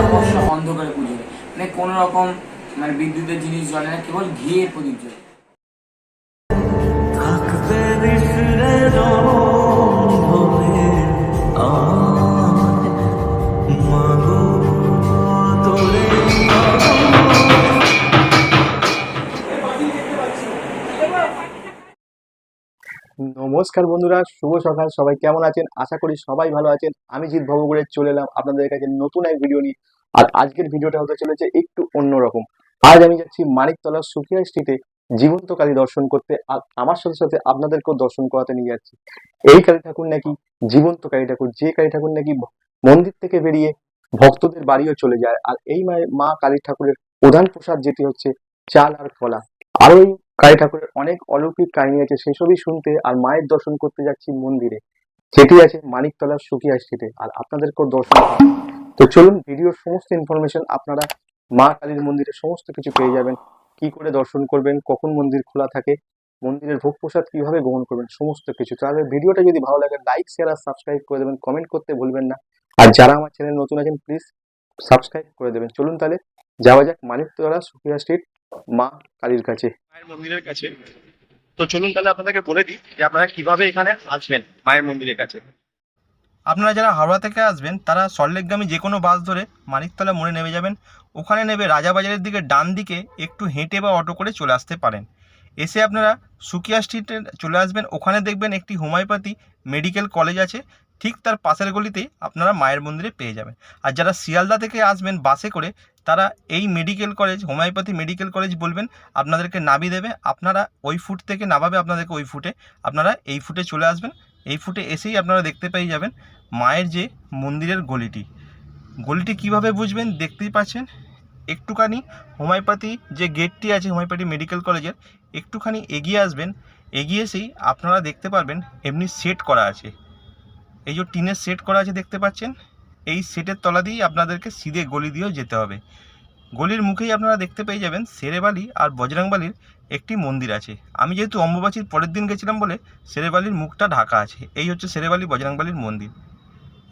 আকর্ষণ অন্ধকারে পুজো। মানে কোনো রকম মানে বিদ্যুতের জিনিস জ্বলে না, কেবল ঘিয়ের প্রদীপ জ্বলে নমস্কার বন্ধুরা, শুভ সকাল, সবাই কেমন আছেন? আশা করি সবাই ভালো আছেন। আমি জিৎ ভবগুড়ে চলে এলাম আপনাদের কাছে নতুন এক ভিডিও নিয়ে। আর আজকের ভিডিওটা হতে চলেছে একটু অন্যরকম আজ আমি যাচ্ছি মানিকতলা সুকিয়া স্ট্রিটে জীবন্ত কালী দর্শন করতে। আর আমার সাথে সাথে আপনাদেরকেও দর্শন করাতে নিয়ে যাচ্ছি। এই কালী ঠাকুর নাকি জীবন্ত কালী ঠাকুর, যে কালী ঠাকুর নাকি মন্দির থেকে বেরিয়ে ভক্তদের বাড়িও চলে যায়। আর এই মা কালী ঠাকুরের প্রধান প্রসাদ যেটি হচ্ছে চাল আর কলা। আর ওই কালী ঠাকুরের অনেক অলৌকিক কাহিনী আছে সেসবই শুনতে আর মায়ের দর্শন করতে যাচ্ছি মন্দিরে। সেটি আছে মানিকতলার সুকিয়া স্ট্রিটে আর আপনাদেরকেও দর্শন তো চলুন, ভিডিওর সমস্ত ইনফরমেশন আপনারা মা কালীর মন্দিরে সমস্ত কিছু পেয়ে যাবেন। কি করে দর্শন করবেন, কখন মন্দির খোলা থাকে, মন্দিরের ভোগ প্রসাদ কীভাবে গ্রহণ করবেন, সমস্ত কিছু। তাহলে ভিডিওটা যদি ভালো লাগে লাইক শেয়ার আর সাবস্ক্রাইব করে দেবেন কমেন্ট করতে ভুলবেন না। আর যারা আমার চ্যানেল নতুন আছেন প্লিজ সাবস্ক্রাইব করে দেবেন। চলুন তাহলে, যাওয়া যাক মানিকতলা সুকিয়া স্ট্রিট মা, কালীর কাছে। মায়ের মন্দিরের কাছে। তো চলুন তাহলে আপনাদেরকে বলে দিই যে আপনারা কীভাবে এখানে আসবেন মায়ের মন্দিরের কাছে। আপনারা যারা হাওড়া থেকে আসবেন, তারা সল্টলেকগামী যে কোনো বাস ধরে মানিকতলা মোড়ে নেমে যাবেন। ওখানে নেবে রাজাবাজারের দিকে ডান দিকে একটু হেঁটে বা অটো করে চলে আসতে পারেন। এসে আপনারা সুকিয়া স্ট্রিটে চলে আসবেন। ওখানে দেখবেন একটি হোমিওপ্যাথি মেডিকেল কলেজ আছে। ঠিক তার পাশের গলিতেই আপনারা মায়ের মন্দিরে পেয়ে যাবেন। আর যারা শিয়ালদা থেকে আসবেন বাসে করে, তারা এই medical college, homeopathy medical college বলবেন, আপনাদেরকে নাবি দেবে। আপনারা ওই ফুট থেকে নামাবে আপনাদেরকে ওই ফুটে। আপনারা এই ফুটে চলে আসবেন। এই ফুটে এসেই আপনারা দেখতে পেয়ে যাবেন মায়ের যে মন্দিরের গলিটি। গলিটি কীভাবে বুঝবেন? দেখতেই পাচ্ছেন, একটুখানি হোমিওপ্যাথি যে গেটটি আছে, হোমিওপ্যাথি মেডিকেল কলেজের, একটুখানি এগিয়ে আসবেন। এগিয়ে এসেই আপনারা দেখতে পারবেন, এমনি সেট করা আছে। এই যে টিনের সেট করা আছে দেখতে পাচ্ছেন, এই সেটের তলা দিয়েই আপনাদেরকে সিধে গলি দিয়েও যেতে হবে। গলির মুখেই আপনারা দেখতে পেয়ে যাবেন সেরেবালি আর বজরংবালির একটি মন্দির আছে। আমি যেহেতু অম্বুবাচীর পরের দিন গেছিলাম বলে সেরেবালির মুখটা ঢাকা আছে। এই হচ্ছে সেরেবালি বজরংবালির মন্দির।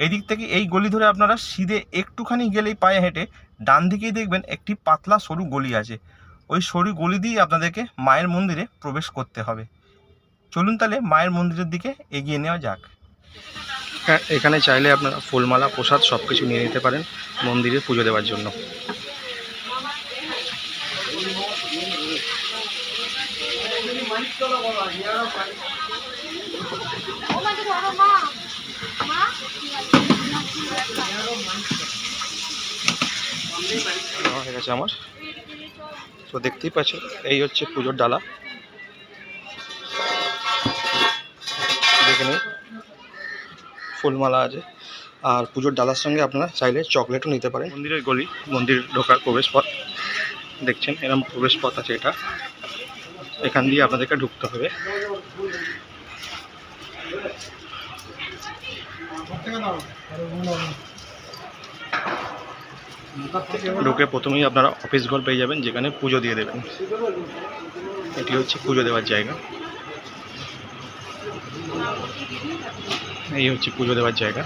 এই দিক থেকে এই গলি ধরে আপনারা সিধে একটুখানি গেলেই পায়ে হেঁটে ডান দিকেই দেখবেন একটি পাতলা সরু গলি আছে। ওই সরু গলি দিয়েই আপনাদেরকে মায়ের মন্দিরে প্রবেশ করতে হবে। চলুন তাহলে মায়ের মন্দিরের দিকে এগিয়ে নেওয়া যাক। হ্যাঁ এখানে চাইলে আপনারা ফুলমালা, প্রসাদ সব কিছু নিয়ে নিতে পারেন মন্দিরে পুজো দেওয়ার জন্য। হয়ে গেছে আমার। তো দেখতেই পাচ্ছেন, এই হচ্ছে পুজোর ডালা। দেখে নিন। ফুলমালা আছে। আর পুজোর ডালার সঙ্গে আপনারা চাইলে চকলেটও নিতে পারেন। মন্দিরের গলি, মন্দির ঢোকার প্রবেশ পথ দেখছেন এরকম প্রবেশ পথ আছে এটা। এখান দিয়ে আপনাদেরকে ঢুকতে হবে। ঢুকে প্রথমেই আপনারা অফিস ঘর পেয়ে যাবেন, যেখানে পুজো দিয়ে দেবেন। এটি হচ্ছে পুজো দেওয়ার জায়গা। এই হচ্ছে পুজো দেওয়ার জায়গা।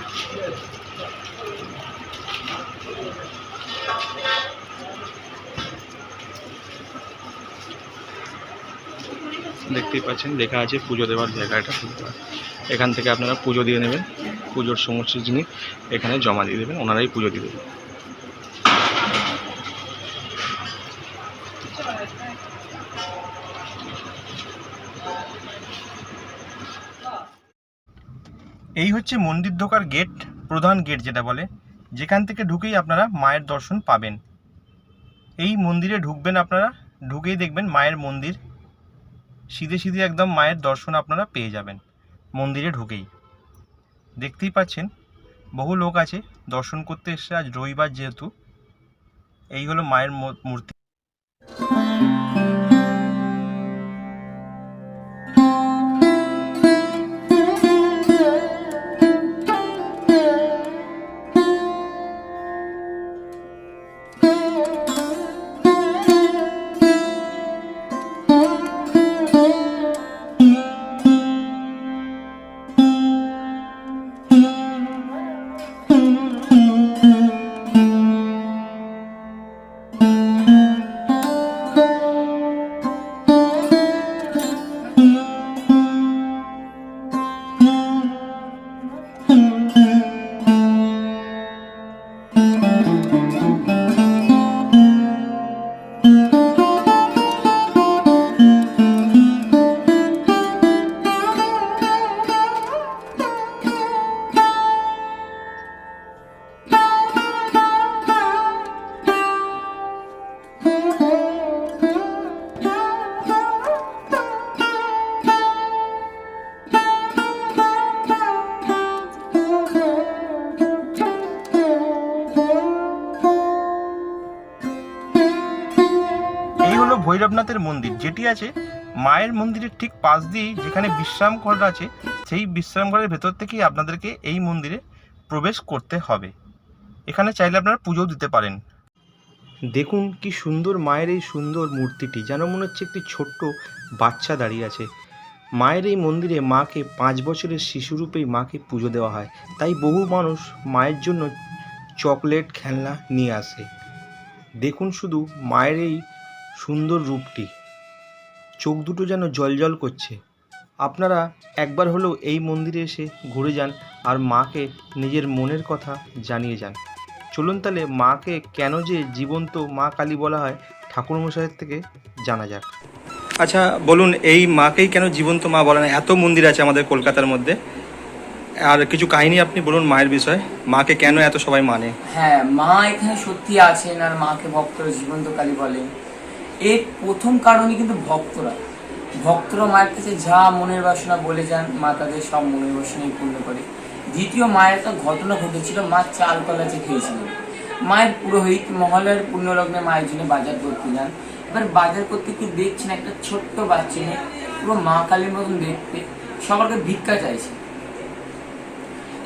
দেখতেই পাচ্ছেন, লেখা আছে পুজো দেওয়ার জায়গা জায়গাটা এখান থেকে আপনারা পুজো দিয়ে নেবেন, পুজোর সমস্ত জিনিস এখানে জমা দিয়ে দেবেন, ওনারাই পুজো দিয়ে দেবেন। এই হচ্ছে মন্দির ঢোকার গেট প্রধান গেট যেটা বলে। যেখান থেকে ঢুকেই আপনারা মায়ের দর্শন পাবেন। এই মন্দিরে ঢুকবেন আপনারা, ঢুকেই দেখবেন মায়ের মন্দির। সিধে সিধে একদম মায়ের দর্শন আপনারা পেয়ে যাবেন, মন্দিরে ঢুকেই। দেখতেই পাচ্ছেন, বহু লোক আছে দর্শন করতে এসছে আজ রবিবার যেহেতু। এই হলো মায়ের ম- মন্দির, যেটি আছে মায়ের মন্দিরের ঠিক পাশ দিয়েই যেখানে বিশ্রাম ঘর আছে, সেই বিশ্রাম ঘরের ভেতর থেকেই আপনাদেরকে এই মন্দিরে প্রবেশ করতে হবে। এখানে চাইলে আপনারা পুজোও দিতে পারেন। দেখুন কি সুন্দর মায়ের এই সুন্দর মূর্তিটি, যেন মনে হচ্ছে একটি ছোট্ট বাচ্চা দাঁড়িয়ে আছে। মায়ের এই মন্দিরে মাকে, পাঁচ বছরের শিশুরূপেই মাকে পুজো দেওয়া হয়। তাই বহু মানুষ মায়ের জন্য চকলেট, খেলনা নিয়ে আসে। দেখুন শুধু মায়ের এই সুন্দর রূপটি। চোখ দুটো যেন জলজল করছে। আপনারা একবার হলেও এই মন্দিরে এসে ঘুরে যান আর মাকে নিজের মনের কথা জানিয়ে যান। চলুন তাহলে মাকে কেন যে জীবন্ত মা কালী বলা হয় ঠাকুরমশাইয়ের থেকে জানা যাক। আচ্ছা বলুন, এই মাকেই কেন জীবন্ত মা বলা না এত মন্দির আছে আমাদের কলকাতার মধ্যে। আর কিছু কাহিনী আপনি বলুন মায়ের বিষয়ে। মাকে কেন এত সবাই মানে? হ্যাঁ মা এখানে সত্যি আছেন আর মাকে ভক্তরা জীবন্ত কালী বলেন এর প্রথম কারণই কিন্তু ভক্তরা। ভক্তরা মায়ের কাছে যা মনের বাসনা বলে যান, মা তাদের সব মনের বাসনাই পূর্ণ করে। দ্বিতীয় মায়ের একটা ঘটনা ঘটেছিল, মা চাল কলাচে খেয়েছিলেন। মায়ের পুরোহিত মহলের পুণ্যলগ্নে মায়ের জন্য বাজার করতে যান। এবার বাজার করতে কি দেখছেন একটা ছোট্ট বাচ্চা নিয়ে পুরো মা কালীর মতন দেখতে, সবারকে ভিক্ষা চাইছে।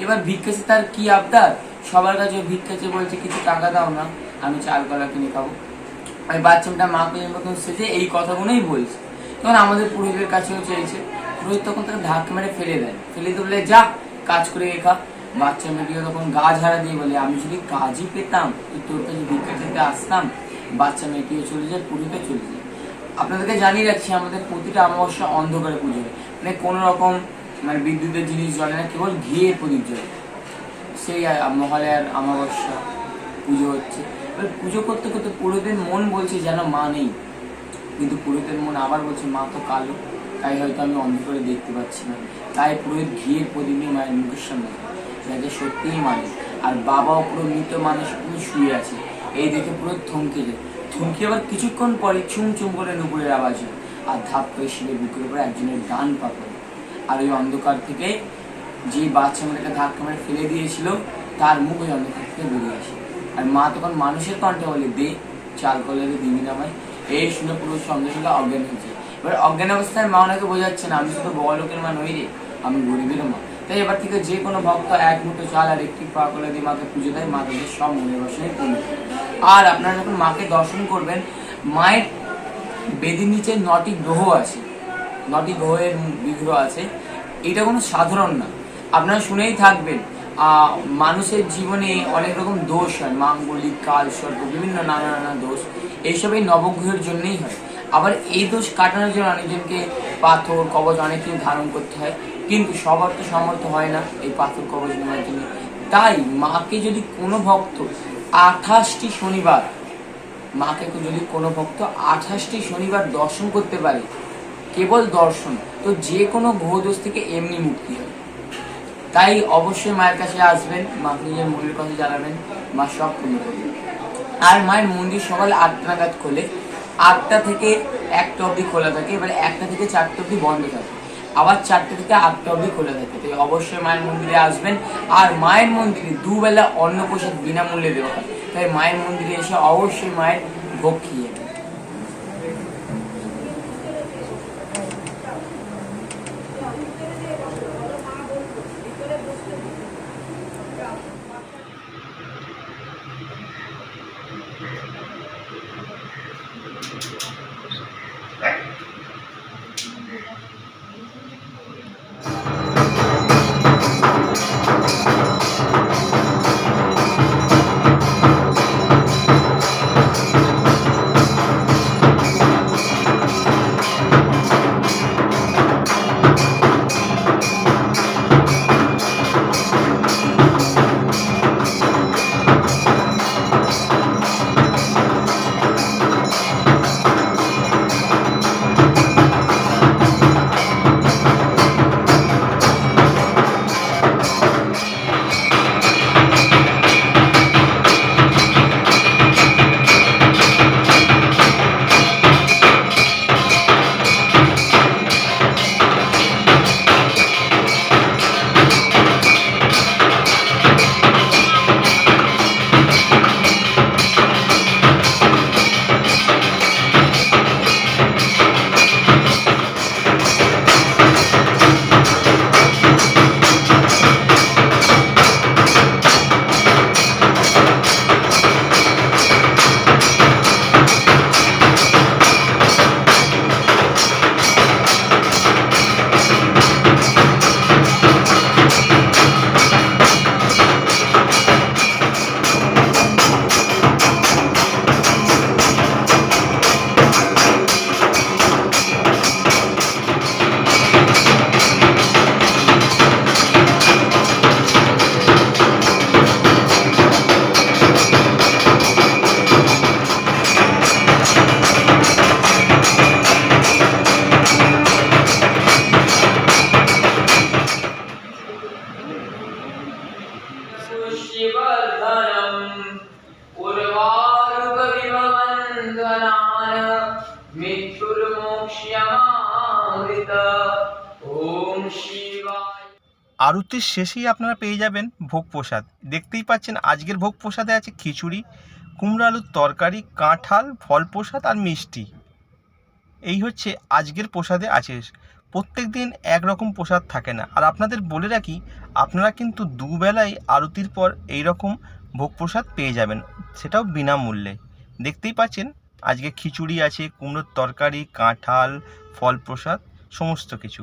এবার ভিক্ষাছে তার কি আবদার? সবার কাছে ভিক্ষাছে বলছে, কিছু টাকা দাও না, আমি চাল কলা কিনে খাব। আমি বাচ্চাটা মা কালীর মতন সেজে এই কথাগুলোই বলছে। তখন আমাদের পুরোহিতের কাছেও চেয়েছে পুরোহিত তখন তাকে ধাক্কা মেরে ফেলে দেয়। ফেলে দিয়ে বলে, যা, কাজ করে খা। বাচ্চা মেয়েটিও তখন গা ঝাড়া দিয়ে বলে, আমি যদি কাজই পেতাম তোর কাছে ভিক্ষা খেতে আসতাম। বাচ্চা মেয়েটিও চলে যায় পুরোহিতও চলে যায়। আপনাদেরকে জানিয়ে রাখছি, আমাদের প্রতিটা অমাবস্যা অন্ধকারে পুজো হয়। মানে কোনো রকম মানে বিদ্যুতের জিনিস জ্বলে না, কেবল ঘিয়ের প্রদীপ জ্বলে। সেই মহালয়ার অমাবস্যা পুজো হচ্ছে। এবার পুজো করতে করতে পুরোহিতের মন বলছে যেন মা নেই। কিন্তু পুরোহিতের মন আবার বলছে, মা তো কালো, তাই হয়তো আমি অন্ধকারে দেখতে পাচ্ছি না। তাই পুরোহিত ঘিয়ের প্রদীপ মায়ের মুখের সামনে। যাকে সত্যিই মানে আর বাবাও পুরো মৃত মানুষ পুরো শুয়ে আছে। এই দেখে পুরো থমকে যায়। থমকে আবার কিছুক্ষণ পরে চুম চুম করে নুপুরের আওয়াজ হয়। আর ধাপ করে শিবের বুকের উপরে একজনের ডান পা পড়ে। আর ওই অন্ধকার থেকে যে বাচ্চা মেয়েটাকে ধাক্কা মেরে ফেলে দিয়েছিল, তার মুখ ওই অন্ধকার থেকে বেরিয়ে আসে। আর মা তখন মানুষের কণ্ঠে বলে, দে চাল করলে দিবি নামায় এই শুনে পুরো সঙ্গে সঙ্গে অজ্ঞান হয়েছে এবার অজ্ঞান অবস্থায় মা ওনাকে বোঝাচ্ছে, না, আমি শুধু বড় লোকের মা নই রে, আমি গরিবের মা। তাই এবার থেকে যে কোনো ভক্ত এক মুঠো চাল আর একটি পা করে দিয়ে মাকে পুজো দেয়, মা তাদের সব মনে পূর্ণ আর আপনারা যখন মাকে দর্শন করবেন, মায়ের বেদির নিচে নটি গ্রহ আছে, নটি গ্রহের বিগ্রহ আছে। এটা কোনো সাধারণ না। আপনারা শুনেই থাকবেন মানুষের জীবনে অনেক রকম দোষ হয়। মাঙ্গলিক কাল সর্প বিভিন্ন নানা নানা দোষ। এইসব এই নবগ্রহের জন্যেই হয়। আবার এই দোষ কাটানোর জন্য অনেকজনকে পাথর, কবচ অনেক কিছু ধারণ করতে হয়। কিন্তু সবার তো সামর্থ্য হয় না এই পাথর, কবচ নেওয়ার জন্য। তাই মাকে যদি কোনো ভক্ত আঠাশটি শনিবার, মাকে যদি কোনো ভক্ত আঠাশটি শনিবার দর্শন করতে পারে, কেবল দর্শন, তো যে কোনো গ্রহদোষ থেকে এমনি মুক্তি হয়। তাই অবশ্যই মায়ের কাছে আসবেন মাকে নিজের মনের কথা জানাবেন, মা সব পূর্ণ করবেন আর মায়ের মন্দির সকাল আটটা নাগাদ খোলে। আটটা থেকে একটা অবধি খোলা থাকে, এবার একটা থেকে চারটে অবধি বন্ধ থাকে। আবার চারটে থেকে আটটা অবধি খোলা থাকে। তাই অবশ্যই মায়ের মন্দিরে আসবেন। আর মায়ের মন্দিরে দুবেলা অন্ন প্রসাদ বিনামূল্যে দেওয়া হয়। তাই মায়ের মন্দিরে এসে অবশ্যই মায়ের ভোগ খেয়ে you. আরতির শেষেই আপনারা পেয়ে যাবেন ভোগ প্রসাদ। দেখতেই পাচ্ছেন আজকের ভোগ প্রসাদে আছে খিচুড়ি, কুমড়ো আলুর তরকারি, কাঁঠাল, ফল প্রসাদ আর মিষ্টি। এই হচ্ছে আজকের প্রসাদে আছে। প্রত্যেক দিন একরকম প্রসাদ থাকে না। আর আপনাদের বলে রাখি, আপনারা কিন্তু দুবেলাই আরতির পর এই রকম ভোগ প্রসাদ পেয়ে যাবেন, সেটাও বিনামূল্যে। দেখতেই পাচ্ছেন আজকে খিচুড়ি আছে, কুমড়োর তরকারি, কাঁঠাল, ফল প্রসাদ, সমস্ত কিছু।